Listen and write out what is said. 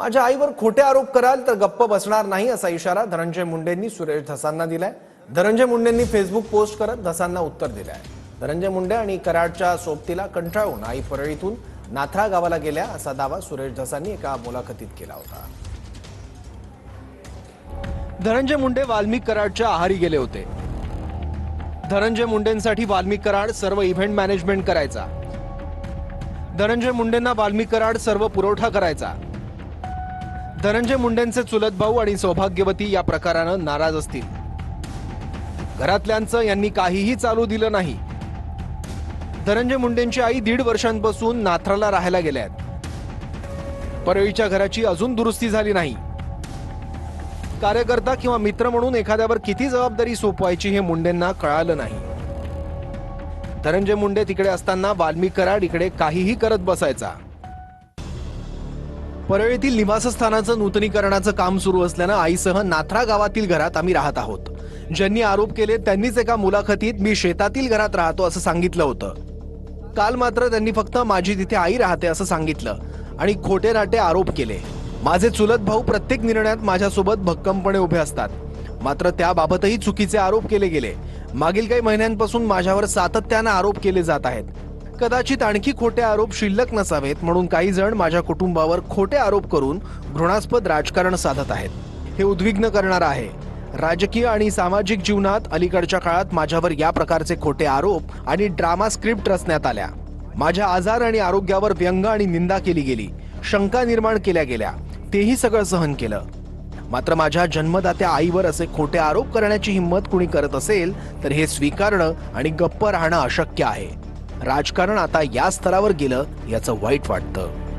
माझ्या आईवर खोटे आरोप कराल तर गप्प बसणार नाही असा इशारा धनंजय मुंडेंनी सुरेश धसांना दिलाय. धनंजय मुंडेंनी फेसबुक पोस्ट करत धसांना उत्तर दिलंय. धनंजय मुंडे आणि कराडच्या सोबतीला कंटाळून आई परळीतून नाथरा गावाला गेल्या असा दावा सुरेश धसांनी एका मुलाखतीत केला होता. धनंजय मुंडे वाल्मिक कराडच्या आहारी गेले होते. धनंजय मुंडेंसाठी वाल्मिक कराड सर्व इव्हेंट मॅनेजमेंट करायचा. धनंजय मुंडेंना वाल्मिक कराड सर्व पुरवठा करायचा. धनंजय मुंडेंचे चुलत भाऊ आणि सौभाग्यवती या प्रकारानं नाराज असतील. घरातल्यांचं यांनी काहीही चालू दिलं नाही. धनंजय मुंडेंची आई दीड वर्षांपासून नाथराला राहायला गेल्या आहेत. परळीच्या घराची अजून दुरुस्ती झाली नाही. कार्यकर्ता किंवा मित्र म्हणून एखाद्यावर किती जबाबदारी सोपवायची हे मुंडेंना कळालं नाही. धनंजय मुंडे तिकडे असताना वाल्मी कराड इकडे काहीही करत बसायचा. परळीतील निवासस्थानाचं नूतनीकरणाचं काम सुरू असल्यानं आईसह नाथरा गावातील घरात आम्ही राहत आहोत. ज्यांनी आरोप केले त्यांनीच एका मुलाखतीत मी शेतातील घरात राहतो असं सांगितलं होतं. काल मात्र त्यांनी फक्त माझी तिथे आई राहते असं सांगितलं आणि खोटे नाटे आरोप केले. माझे चुलत भाऊ प्रत्येक निर्णयात माझ्यासोबत भक्कमपणे उभे असतात. मात्र त्याबाबतही चुकीचे आरोप केले गेले. मागील काही महिन्यांपासून माझ्यावर सातत्यानं आरोप केले जात आहेत. कदाचित आणखी खोटे आरोप शिल्लक नसावेत म्हणून काही जण माझ्या कुटुंबावर खोटे आरोप करून घृणास्पद राजकारण साधत आहेत. हे उद्विग्न करणार आहे. राजकीय आणि सामाजिक जीवनात अलीकडच्या काळात माझ्यावर या प्रकारचे खोटे आरोप आणि ड्रामा स्क्रिप्ट रचण्यात आल्या. माझ्या आजार आणि आरोग्यावर व्यंग आणि निंदा केली गेली. शंका निर्माण केल्या गेल्या. तेही सगळं सहन केलं. मात्र माझ्या जन्मदात्या आईवर असे खोटे आरोप करण्याची हिंमत कुणी करत असेल तर हे स्वीकारणं आणि गप्प राहणं अशक्य आहे. राजकारण आता या स्तरावर गेलं याचं वाईट वाटतं.